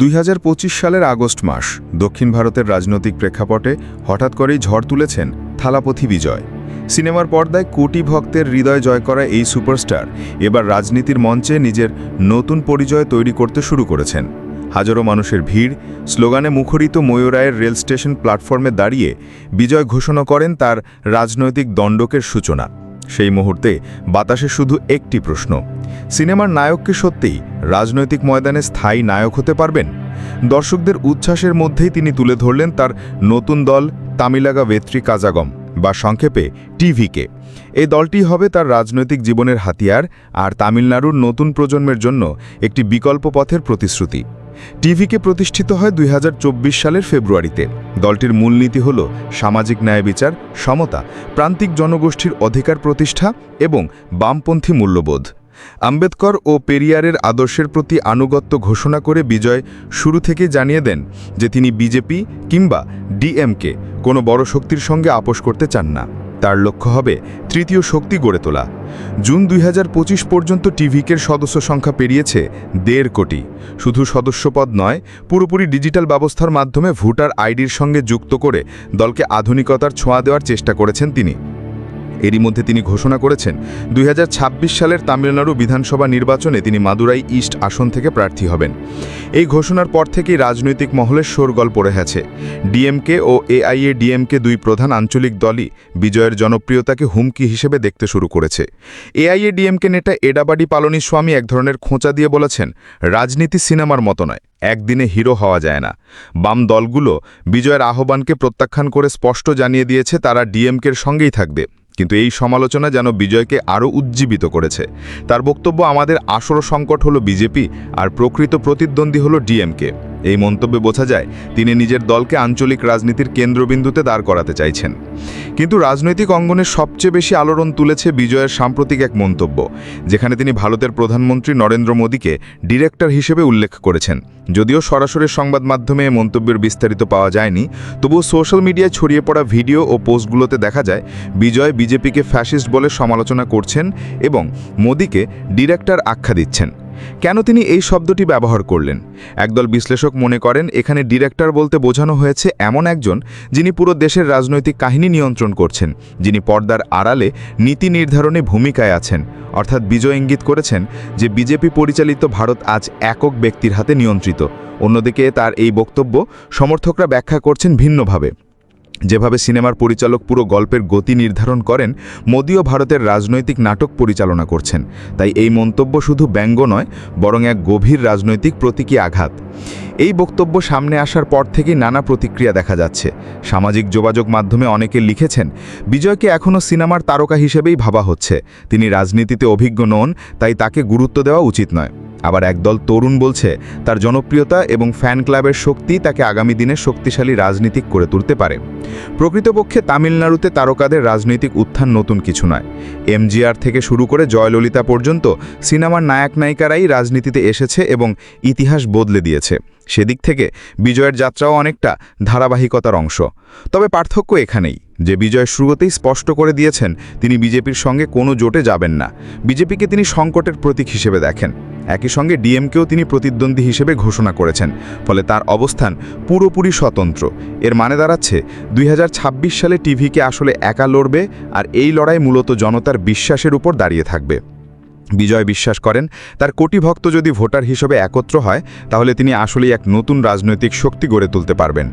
দুই হাজার পঁচিশ সালের আগস্ট মাস, দক্ষিণ ভারতের রাজনৈতিক প্রেক্ষাপটে হঠাৎ করেই ঝড় তুলেছেন থালাপথি বিজয়। সিনেমার পর্দায় কোটি ভক্তের হৃদয় জয় করা এই সুপারস্টার এবার রাজনীতির মঞ্চে নিজের নতুন পরিচয় তৈরি করতে শুরু করেছেন। হাজারো মানুষের ভিড়, স্লোগানে মুখরিত ময়ূরায়ের রেল স্টেশন প্ল্যাটফর্মে দাঁড়িয়ে বিজয় ঘোষণা করেন তার রাজনৈতিক দণ্ডকের সূচনা। সেই মুহূর্তে বাতাসে শুধু একটি প্রশ্ন, সিনেমার নায়ককে সত্যিই রাজনৈতিক ময়দানে স্থায়ী নায়ক হতে পারবেন? দর্শকদের উচ্ছ্বাসের মধ্যেই তিনি তুলে ধরলেন তার নতুন দল তামিলাগা বেত্রী কাজাগম বা সংক্ষেপে টিভিকে। এই দলটি হবে তার রাজনৈতিক জীবনের হাতিয়ার আর তামিলনাড়ুর নতুন প্রজন্মের জন্য একটি বিকল্প পথের প্রতিশ্রুতি। টিভিকে প্রতিষ্ঠিত হয় দুই হাজার চব্বিশ সালের ফেব্রুয়ারিতে। দলটির মূলনীতি হল সামাজিক ন্যায় বিচার, সমতা, প্রান্তিক জনগোষ্ঠীর অধিকার প্রতিষ্ঠা এবং বামপন্থী মূল্যবোধ। আম্বেদকর ও পেরিয়ারের আদর্শের প্রতি আনুগত্য ঘোষণা করে বিজয় শুরু থেকে জানিয়ে দেন যে তিনি বিজেপি কিংবা ডিএমকে কোনো বড় শক্তির সঙ্গে আপোষ করতে চান না। তার লক্ষ্য হবে তৃতীয় শক্তি গড়ে তোলা। জুন দুই হাজার পঁচিশ পর্যন্ত টিভিকের সদস্য সংখ্যা পেরিয়েছে দেড় কোটি। শুধু সদস্যপদ নয়, পুরোপুরি ডিজিটাল ব্যবস্থার মাধ্যমে ভোটার আইডির সঙ্গে যুক্ত করে দলকে আধুনিকতার ছোঁয়া দেওয়ার চেষ্টা করেছেন তিনি। এরই মধ্যে তিনি ঘোষণা করেছেন, দুই হাজার ছাব্বিশ সালের তামিলনাড়ু বিধানসভা নির্বাচনে তিনি মাদুরাই ইস্ট আসন থেকে প্রার্থী হবেন। এই ঘোষণার পর থেকেই রাজনৈতিক মহলের শোরগল পড়ে আছে ডিএমকে ও এআইএ ডিএমকে দুই প্রধান আঞ্চলিক দলই বিজয়ের জনপ্রিয়তাকে হুমকি হিসেবে দেখতে শুরু করেছে। এআইএ ডিএমকে নেতা এডাবাডি পালনিস্বামী এক ধরনের খোঁচা দিয়ে বলেছেন, রাজনীতি সিনেমার মতো নয়, একদিনে হিরো হওয়া যায় না। বাম দলগুলো বিজয়ের আহ্বানকে প্রত্যাখ্যান করে স্পষ্ট জানিয়ে দিয়েছে তারা ডিএমকের সঙ্গেই থাকবে। কিন্তু এই সমালোচনা যেন বিজয়কে আরও উজ্জীবিত করেছে। তার বক্তব্য আমাদের আসল সংকট হলো বিজেপি আর প্রকৃত প্রতিদ্বন্দ্বী হলো ডিএমকে। এই মন্তব্যে বোঝা যায়, তিনি নিজের দলকে আঞ্চলিক রাজনীতির কেন্দ্রবিন্দুতে দাঁড় করাতে চাইছেন। কিন্তু রাজনৈতিক অঙ্গনে সবচেয়ে বেশি আলোড়ন তুলেছে বিজয়ের সাম্প্রতিক এক মন্তব্য, যেখানে তিনি ভারতের প্রধানমন্ত্রী নরেন্দ্র মোদীকে ডিরেক্টর হিসেবে উল্লেখ করেছেন। যদিও সরাসরি সংবাদ মাধ্যমে মন্তব্যের বিস্তারিত পাওয়া যায়নি, তবুও সোশ্যাল মিডিয়ায় ছড়িয়ে পড়া ভিডিও ও পোস্টগুলোতে দেখা যায়, বিজয় বিজেপিকে ফ্যাসিস্ট বলে সমালোচনা করছেন এবং মোদীকে ডিরেক্টর আখ্যা দিচ্ছেন। কেন তিনি এই শব্দটি ব্যবহার করলেন? একদল বিশ্লেষক মনে করেন, এখানে ডিরেক্টর বলতে বোঝানো হয়েছে এমন একজন যিনি পুরো দেশের রাজনৈতিক কাহিনী নিয়ন্ত্রণ করছেন, যিনি পর্দার আড়ালে নীতি নির্ধারণে ভূমিকায় আছেন। অর্থাৎ বিজয় ইঙ্গিত করেছেন যে বিজেপি পরিচালিত ভারত আজ একক ব্যক্তির হাতে নিয়ন্ত্রিত। অন্যদিকে তার এই বক্তব্য সমর্থকরা ব্যাখ্যা করছেন ভিন্নভাবে। যেভাবে সিনেমার পরিচালক পুরো গল্পের গতি নির্ধারণ করেন, মোদীও ভারতের রাজনৈতিক নাটক পরিচালনা করছেন। তাই এই মন্তব্য শুধু ব্যঙ্গ নয়, বরং এক গভীর রাজনৈতিক প্রতীকী আঘাত। এই বক্তব্য সামনে আসার পর থেকেই নানা প্রতিক্রিয়া দেখা যাচ্ছে। সামাজিক যোগাযোগ মাধ্যমে অনেকে লিখেছেন, বিজয়কে এখনও সিনেমার তারকা হিসেবেই ভাবা হচ্ছে। তিনি রাজনীতিতে অভিজ্ঞ নন, তাই তাকে গুরুত্ব দেওয়া উচিত নয়। আবার একদল তরুণ বলছে, তার জনপ্রিয়তা এবং ফ্যান ক্লাবের শক্তি তাকে আগামী দিনে শক্তিশালী রাজনীতিক করে তুলতে পারে। প্রকৃতপক্ষে তামিলনাড়ুতে তারকাদের রাজনৈতিক উত্থান নতুন কিছু নয়। এমজিআর থেকে শুরু করে জয়ললিতা পর্যন্ত সিনেমার নায়ক নায়িকারাই রাজনীতিতে এসেছে এবং ইতিহাস বদলে দিয়েছে। সেদিক থেকে বিজয়ের যাত্রাও অনেকটা ধারাবাহিকতার অংশ। তবে পার্থক্য এখানেই। যে বিজয় শুরুতেই স্পষ্ট করে দিয়েছেন, তিনি বিজেপির সঙ্গে কোনো জোটে যাবেন না। বিজেপিকে তিনি সংকটের প্রতীক হিসেবে দেখেন। একই সঙ্গে ডিএমকেও তিনি প্রতিদ্বন্দ্বী হিসেবে ঘোষণা করেছেন, ফলে তার অবস্থান পুরোপুরি স্বতন্ত্র। এর মানে দাঁড়াচ্ছে, দুই হাজার ছাব্বিশ সালে টিভিকে আসলে একা লড়বে আর এই লড়াই মূলত জনতার বিশ্বাসের উপর দাঁড়িয়ে থাকবে। বিজয় বিশ্বাস করেন, তার কোটি ভক্ত যদি ভোটার হিসেবে একত্র হয়, তাহলে তিনি আসলেই এক নতুন রাজনৈতিক শক্তি গড়ে তুলতে পারবেন।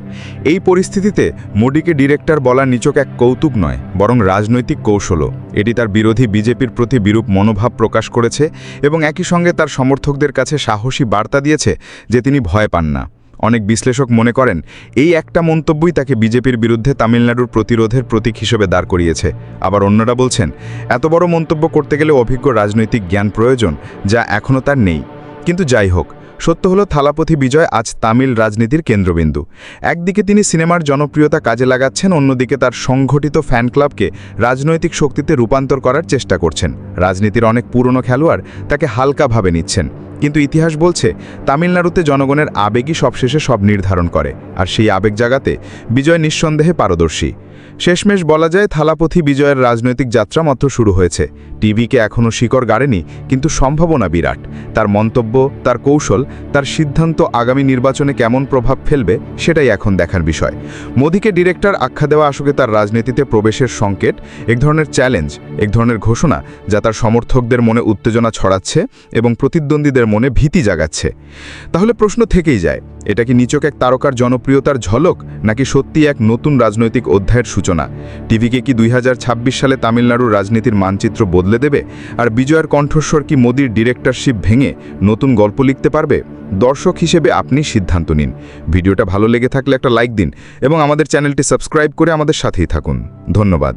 এই পরিস্থিতিতে মোডিকে ডিরেক্টর বলা নিচক এক কৌতুক নয়, বরং রাজনৈতিক কৌশলও। এটি তার বিরোধী বিজেপির প্রতি বিরূপ মনোভাব প্রকাশ করেছে এবং একই সঙ্গে তার সমর্থকদের কাছে সাহসী বার্তা দিয়েছে যে তিনি ভয় পান না। অনেক বিশ্লেষক মনে করেন, এই একটা মন্তব্যই তাকে বিজেপির বিরুদ্ধে তামিলনাড়ুর প্রতিরোধের প্রতীক হিসেবে দাঁড় করিয়েছে। আবার অন্যরা বলছেন, এত বড় মন্তব্য করতে গেলে অভিজ্ঞ রাজনৈতিক জ্ঞান প্রয়োজন, যা এখনও তার নেই। কিন্তু যাই হোক, সত্য হলো থালাপথি বিজয় আজ তামিল রাজনীতির কেন্দ্রবিন্দু। একদিকে তিনি সিনেমার জনপ্রিয়তা কাজে লাগাচ্ছেন, অন্যদিকে তার সংগঠিত ফ্যান ক্লাবকে রাজনৈতিক শক্তিতে রূপান্তর করার চেষ্টা করছেন। রাজনীতির অনেক পুরনো খেলোয়াড় তাকে হালকাভাবে নিচ্ছেন। কিন্তু ইতিহাস বলছে, তামিলনাড়ুতে জনগণের আবেগই সবশেষে সব নির্ধারণ করে, আর সেই আবেগ জাগাতে বিজয় নিঃসন্দেহে পারদর্শী। শেষমেশ বলা যায়, থালাপথি বিজয়ের রাজনৈতিক যাত্রা মাত্র শুরু হয়েছে। টিভিকে এখনও শিকড় গাড়েনি, কিন্তু সম্ভাবনা বিরাট। তার মন্তব্য, তার কৌশল, তার সিদ্ধান্ত আগামী নির্বাচনে কেমন প্রভাব ফেলবে, সেটাই এখন দেখার বিষয়। মোদীকে ডিরেক্টর আখ্যা দেওয়া আসলে তার রাজনীতিতে প্রবেশের সংকেত, এক ধরনের চ্যালেঞ্জ, এক ধরনের ঘোষণা, যা তার সমর্থকদের মনে উত্তেজনা ছড়াচ্ছে এবং প্রতিদ্বন্দ্বীদের মনে ভীতি জাগাচ্ছে। তাহলে প্রশ্ন থেকেই যায়, এটা কি নিচক এক তারকার জনপ্রিয়তার ঝলক, নাকি সত্যি এক নতুন রাজনৈতিক অধ্যায়ের সূচনা? টিভিকে কি দুই হাজার ছাব্বিশ সালে তামিলনাড়ুর রাজনীতির মানচিত্র বদলে দেবে? আর বিজয়ের কণ্ঠস্বর কি মোদির ডিরেক্টরশিপ ভেঙে নতুন গল্প লিখতে পারবে? দর্শক হিসেবে আপনি সিদ্ধান্ত নিন। ভিডিওটা ভালো লেগে থাকলে একটা লাইক দিন এবং আমাদের চ্যানেলটি সাবস্ক্রাইব করে আমাদের সাথেই থাকুন। ধন্যবাদ।